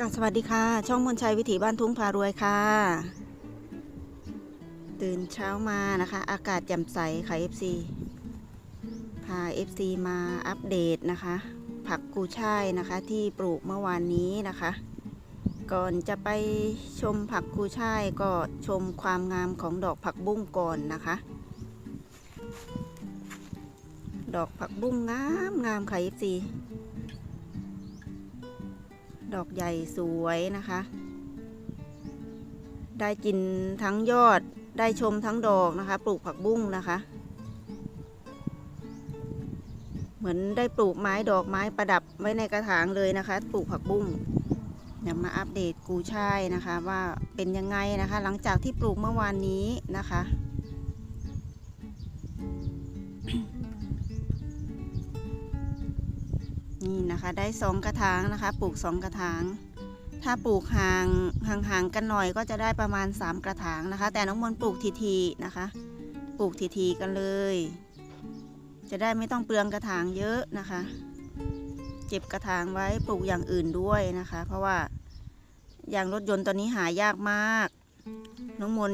กาสวัสดีค่ะ ช่องมนชัยวิถีบ้านทุ่งพารวยค่ะ ตื่นเช้ามานะคะ อากาศแจ่มใสค่ะ FC พา FC มาอัปเดตนะคะ ผักกูช่ายนะคะที่ปลูกเมื่อวานนี้นะคะ ก่อนจะไปชมผักกูช่ายก็ชมความงามของดอกผักบุ้งก่อนนะคะ ดอกผักบุ้งงามงามค่ะ FC ดอกใหญ่สวยนะคะ ได้กินทั้งยอดได้ชมทั้งดอกนะคะ ปลูกผักบุ้งนะคะ เหมือนได้ปลูกไม้ดอกไม้ประดับไว้ในกระถางเลยนะคะ ปลูกผักบุ้งเดี๋ยวมาอัปเดตกูช่ายนะคะ ว่าเป็นยังไงนะคะ หลังจากที่ปลูกเมื่อวานนี้นะคะ นี่นะคะได้สองกระถางนะคะ ปลูกสองกระถาง ถ้าปลูกห่างห่างๆกันหน่อยก็จะได้ประมาณ 3 กระถางนะคะ แต่น้องมนปลูกทีๆนะคะ ปลูกทีๆกันเลย จะได้ไม่ต้องเปลืองกระถางเยอะนะคะ เก็บกระถางไว้ปลูกอย่างอื่นด้วยนะคะ เพราะว่าอย่างรถยนต์ตอนนี้หายากมาก น้องมน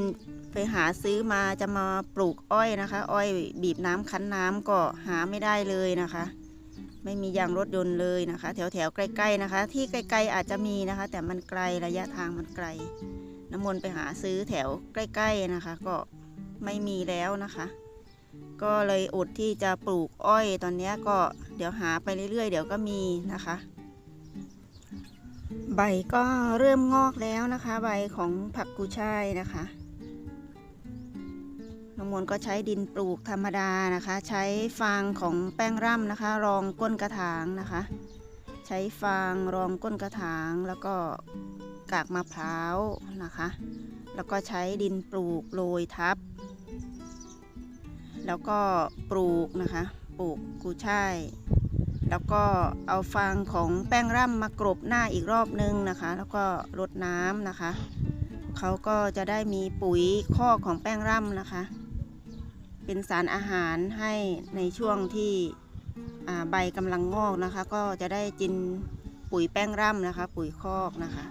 ไปหาซื้อมาจะมาปลูกอ้อยนะคะ อ้อยบีบน้ำคั้นน้ำก็หาไม่ได้เลยนะคะ ไม่มียางรถยนต์เลยนะคะ แถวแถวใกล้ๆนะคะ ที่ไกลๆอาจจะมีนะคะ แต่มันไกลระยะทางมันไกล น้ำมนต์ไปหาซื้อแถวใกล้ๆนะคะ ก็ไม่มีแล้วนะคะ ก็เลยอดที่จะปลูกอ้อยตอนนี้ก็เดี๋ยวหาไปเรื่อยๆ เดี๋ยวก็มีนะคะ ใบก็เริ่มงอกแล้วนะคะ ใบของผักกุช่ายนะคะ น้องมนก็ใช้ดินปลูกธรรมดานะคะ ใช้ฟางของแป้งร่ำนะคะ รองก้นกระถางนะคะ ใช้ฟางรองก้นกระถางแล้วก็กากมะพร้าวนะคะ แล้วก็ใช้ดินปลูกโรยทับ แล้วก็ปลูกนะคะ ปลูกกุช่ายแล้วก็เอาฟางของแป้งร่ำมากรบหน้าอีกรอบนึงนะคะ แล้วก็รดน้ำนะคะเขาก็จะได้มีปุ๋ยคอของแป้งร่ำนะคะ เป็นสารอาหารให้ในช่วงที่ใบกำลังงอกนะคะ ก็จะได้กินปุ๋ยแป้งร่ำนะคะ ปุ๋ยคอกนะคะ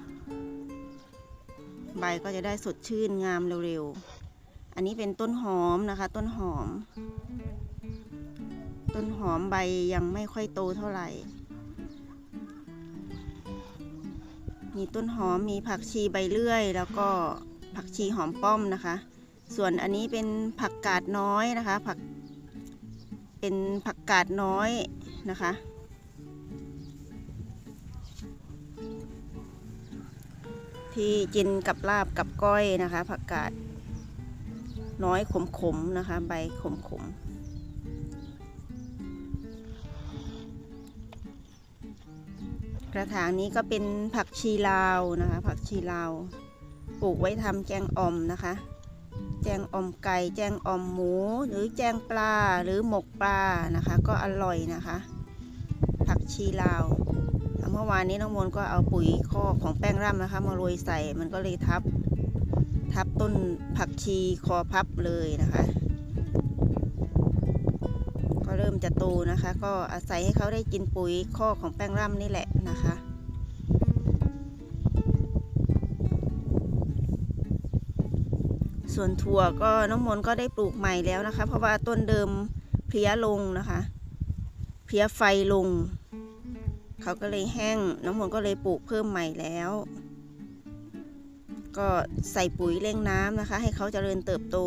ใบก็จะได้สดชื่นงามเร็วๆ อันนี้เป็นต้นหอมนะคะ ต้นหอม ต้นหอมใบยังไม่ค่อยโตเท่าไหร่ มีต้นหอมมีผักชีใบเลื่อย แล้วก็ผักชีหอมป้อมนะคะ ส่วนอันนี้เป็นผักกาดน้อยนะคะ ผัก เป็นผักกาดน้อยนะคะ ที่กินกับลาบกับก้อยนะคะ ผักกาดน้อยขมๆนะคะ ใบขมๆกระถางนี้ก็เป็นผักชีลาวนะคะ ผักชีลาว ปลูกไว้ทำแกงอ่อมนะคะ แจงอ่อมไก่ แจงอ่อมหมู หรือแจงปลาหรือหมกปลานะคะ ก็อร่อยนะคะ ผักชีลาวเมื่อวานนี้น้องมนก็เอาปุ๋ยคอกของแป้งร่ำนะคะ มาโรยใส่มันก็เลยทับ ทับต้นผักชีคอพับเลยนะคะ ก็เริ่มจะโตนะคะ ก็อาศัยให้เขาได้กินปุ๋ยคอกของแป้งร่ำนี่แหละนะคะ ส่วนถั่วก็น้องมนก็ได้ปลูกใหม่แล้วนะคะ เพราะว่าต้นเดิมเพลี้ยลงนะคะเพลี้ยไฟลง เขาก็เลยแห้ง น้องมนก็เลยปลูกเพิ่มใหม่แล้ว ก็ใส่ปุ๋ยเร่งน้ำนะคะ ให้เขาเจริญเติบโต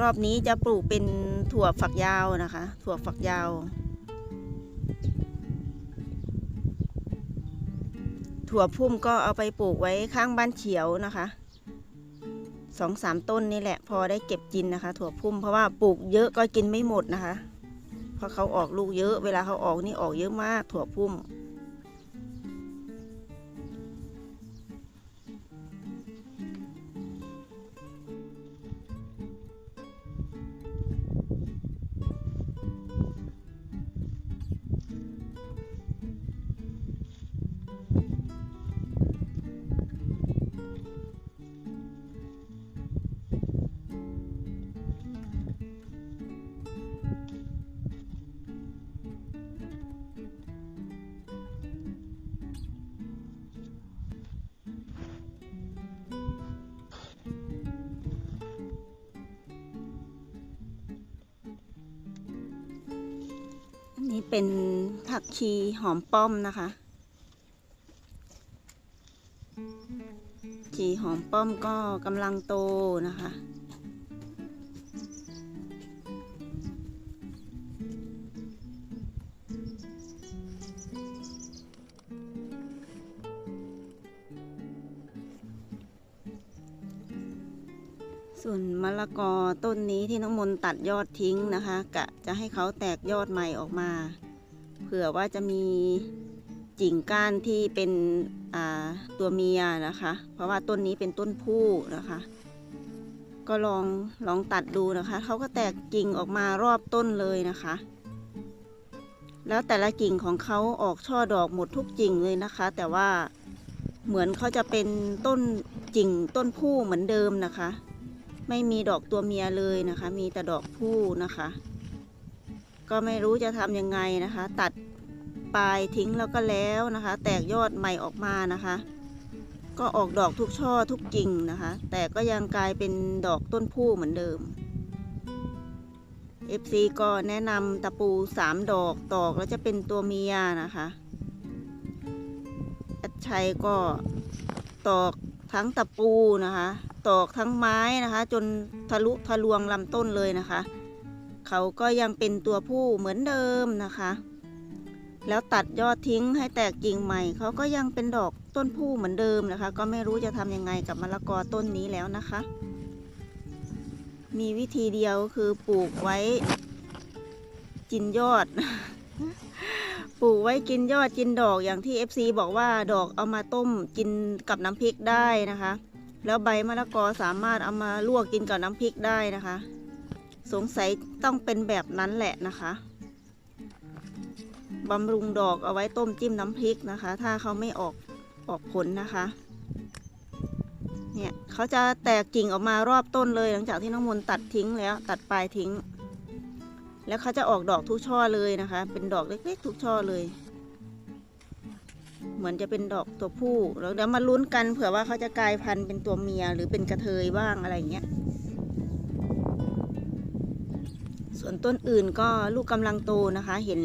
รอบนี้จะปลูกเป็นถั่วฝักยาวนะคะ ถั่วฝักยาว ถั่วพุ่มก็เอาไปปลูกไว้ข้างบ้านเฉียวนะคะ สองสามต้นนี่แหละ พอได้เก็บกินนะคะ ถั่วพุ่มเพราะว่าปลูกเยอะก็กินไม่หมดนะคะเพราะเขาออกลูกเยอะ เวลาเขาออกนี่ออกเยอะมากถั่วพุ่ม เป็นผักชีหอมป้อมนะคะ ชีหอมป้อมก็กำลังโตนะคะ ส่วนมะละกอต้นนี้ที่น้องมนต์ตัดยอดทิ้งนะคะ กะจะให้เขาแตกยอดใหม่ออกมา เผื่อว่าจะมีกิ่งก้านที่เป็นตัวเมียนะคะ เพราะว่าต้นนี้เป็นต้นผู้นะคะ ก็ลองลองตัดดูนะคะเขาก็แตกกิ่งออกมารอบต้นเลยนะคะ แล้วแต่ละกิ่งของเขาออกช่อดอกหมดทุกกิ่งเลยนะคะ แต่ว่าเหมือนเขาจะเป็นต้นกิ่งต้นผู้เหมือนเดิมนะคะ ไม่มีดอกตัวเมียเลยนะคะ มีแต่ดอกผู้นะคะ ก็ไม่รู้จะทำยังไงนะคะ ตัดปลายทิ้งแล้วก็แล้วนะคะ แตกยอดใหม่ออกมานะคะ ก็ออกดอกทุกช่อทุกกิ่งนะคะ แต่ก็ยังกลายเป็นดอกต้นผู้เหมือนเดิม FC ก็แนะนำตะปูสามดอกตอกแล้วจะเป็นตัวเมียนะคะแอดชัยก็ตอกทั้งตะปูนะคะ ตอกทั้งไม้นะคะ จนทะลุทะลวงลำต้นเลยนะคะ เขาก็ยังเป็นตัวผู้เหมือนเดิมนะคะ แล้วตัดยอดทิ้งให้แตกกิ่งใหม่ เขาก็ยังเป็นดอกต้นผู้เหมือนเดิมนะคะ ก็ไม่รู้จะทำยังไงกับมะละกอต้นนี้แล้วนะคะ มีวิธีเดียวคือปลูกไว้กินยอด ปลูกไว้กินยอดกินดอกอย่างที่ FC บอกว่าดอกเอามาต้มกินกับน้ำพริกได้นะคะ แล้วใบมะละกอสามารถเอามาลวกกินกับน้ำพริกได้นะคะ สงสัยต้องเป็นแบบนั้นแหละนะคะบำรุงดอกเอาไว้ต้มจิ้มน้ำพริกนะคะ ถ้าเขาไม่ออกออกผลนะคะ เนี่ยเขาจะแตกกิ่งออกมารอบต้นเลย หลังจากที่น้องมนตัดทิ้งแล้ว ตัดปลายทิ้ง แล้วเขาจะออกดอกทุกช่อเลยนะคะ เป็นดอกเล็กๆ ทุกช่อเลย เหมือนจะเป็นดอกตัวผู้แล้วเดี๋ยวมาลุ้นกันเผื่อว่าเขาจะกลายพันธุ์เป็นตัวเมียหรือเป็นกระเทยบ้างอะไรอย่างเงี้ย ส่วนต้นอื่นก็ลูกกำลังโตนะคะ เห็น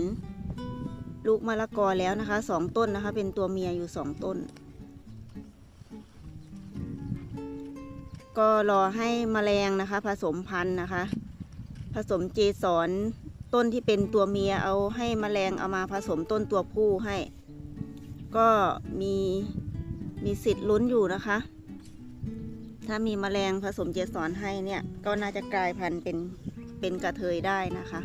ลูกมะละกอแล้วนะคะสองต้นนะคะ เป็นตัวเมียอยู่สองต้น ก็รอให้แมลงนะคะ ผสมพันธุ์นะคะ ผสมเจสรต้นที่เป็นตัวเมียเอาให้แมลงเอามาผสมต้นตัวผู้ให้ ก็มีมีสิทธิ์ลุ้นอยู่นะคะ ถ้ามีแมลงผสมเจสรให้เนี่ย ก็น่าจะกลายพันธุ์เป็นเป็นกระเทยได้นะคะ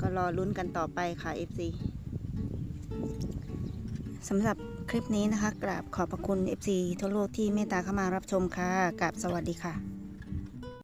ก็รอลุ้นกันต่อไปค่ะ FC สำหรับคลิปนี้นะคะ กราบขอบพระคุณ FC ทั่วโลกที่เมตตาเข้ามารับชมค่ะกราบสวัสดีค่ะ